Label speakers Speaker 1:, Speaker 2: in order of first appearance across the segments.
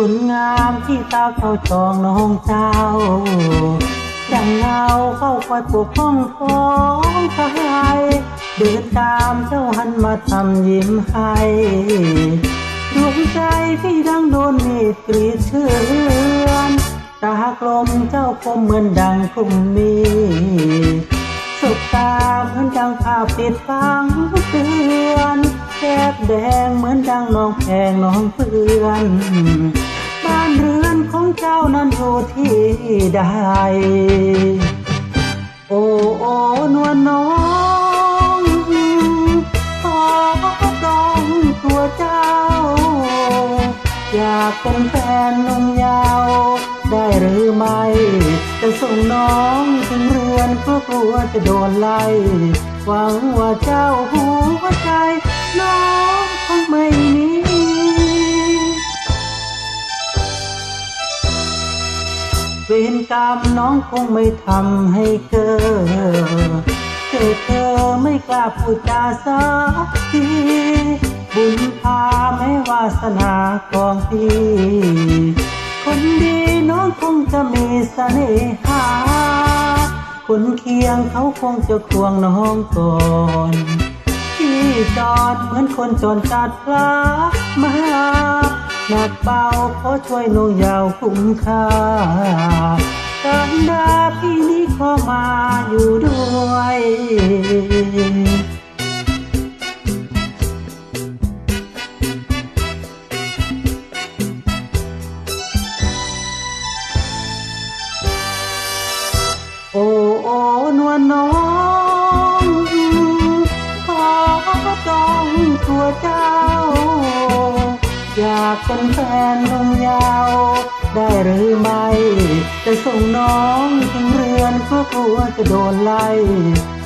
Speaker 1: คนงามที่ตาเข้าจองน้องเจ้าดังเงาเข้าคอยปกป้องท้องไทยเดินตามเจ้าหันมาทำยิ้มให้ดวงใจพี่ดังโดนมีดกรีดเชือนตากลมเจ้าคมเหมือนดังคุมมีสุกตาเหมือนดังผ้าปิดฟังเตือนแก้บแดงเหมือนดังน้องแพงน้องเพื่อน ใดโอ้โอ้นวลน้องขอดองตัวเจ้า อยากเป็นแฟนนุ่มยาว ได้หรือไม่จะส่งน้องถึงเรือนก็กลัวจะโดนไล่ หวังว่าเจ้าหัวใจน้อง เวรกรรมน้องคงไม่ทำให้เกิดเจอเธอไม่กล้าพูดจาสักทีบุญพาแม้วาสนาของพี่คนดีน้องคงจะมีเสน่หา คนเคียงเขาคงจะควงน้องก่อนที่จอดเหมือนคนจนจัดพระมา หนักเบาขอช่วยน้องยาวคุ้มค่าการดาพี่นี้ขอมาอยู่ด้วยโอ้โอ้นวลน้อง ขอจองตัวเจ้าากเป็นแฟนนมยาว ได้หรือไม่จะส่งน้องถึงเรือนก็กลัวจะโดนไล่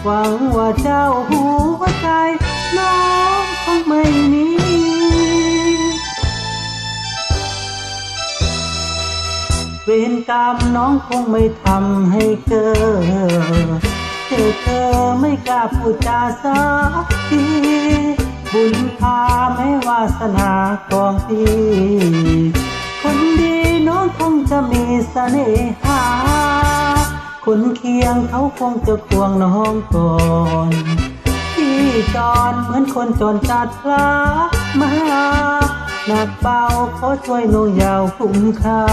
Speaker 1: หวังว่าเจ้าหัวใจน้องคงไม่หนีเวรกรรมน้องคงไม่ทำให้เกิดเจอเธอไม่กล้าพูดจาสักที บุญพาแม้วาสนาของพี่คนดีน้องคงจะมีเสน่หา คนเคียงเขาคงจะควงน้องก่อนที่จอนเหมือนคนจนจัดพระมาหนักเบาขอช่วยน้องยาวคุ้มค่า